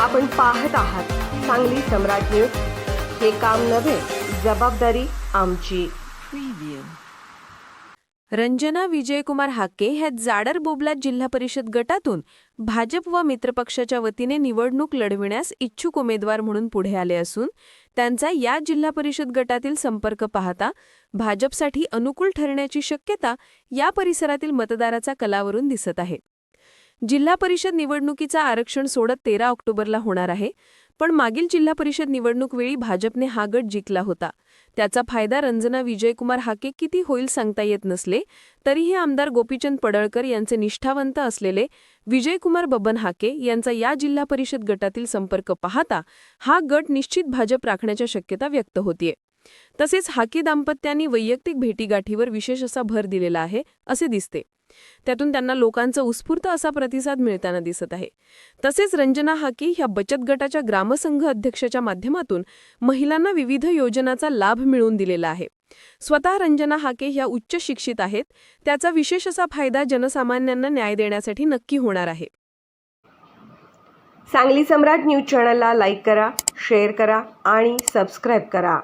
आपण पाहत आहात सांगली सम्राट न्यूज. हे काम नव्हे जबाबदारी आमची. रंजना विजयकुमार हाके ह्या जाडर बोबलात जिल्हा परिषद गटातून भाजप व मित्रपक्षाच्या वतीने निवडणूक लढविण्यास इच्छुक उमेदवार म्हणून पुढे आले असून त्यांचा या जिल्हा परिषद गटातील संपर्क पाहता भाजपसाठी अनुकूल ठरण्याची शक्यता या परिसरातील मतदाराचा कलावरून दिसत आहे. जिल्हा परिषद निवडणुकीचा आरक्षण सोडत तेरा ऑक्टोबरला होणार आहे. पण मागील जिल्हा परिषद निवडणूक वेळी भाजपने हा गट जिंकला होता. त्याचा फायदा रंजना विजयकुमार हाके किती होईल सांगता येत नसले तरीही आमदार गोपीचंद पडळकर यांचे निष्ठावंत असलेले विजयकुमार बबन हाके यांचा या जिल्हा परिषद गटातील संपर्क पाहता हा गट निश्चित भाजप राखण्याच्या शक्यता व्यक्त होतीये. तसेच हाके दाम्पत्यांनी वैयक्तिक भेटीगाठीवर विशेष असा भर दिलेला आहे असे दिसते. त्यातून त्यांना लोकांचा उत्स्फूर्त असा प्रतिसाद मिळताना दिसत आहे. तसेच रंजना हाकी ह्या बचत गटाच्या ग्रामसंघ अध्यक्षाच्या माध्यमातून महिलांना विविध योजनाचा लाभ मिळवून दिलेला आहे. स्वतः रंजना हाके ह्या उच्च शिक्षित आहेत. त्याचा विशेष असा फायदा जनसामान्यांना न्याय देण्यासाठी नक्की होणार आहे. सांगली सम्राट न्यूज चॅनलला लाईक करा शेअर करा आणि सबस्क्राईब करा.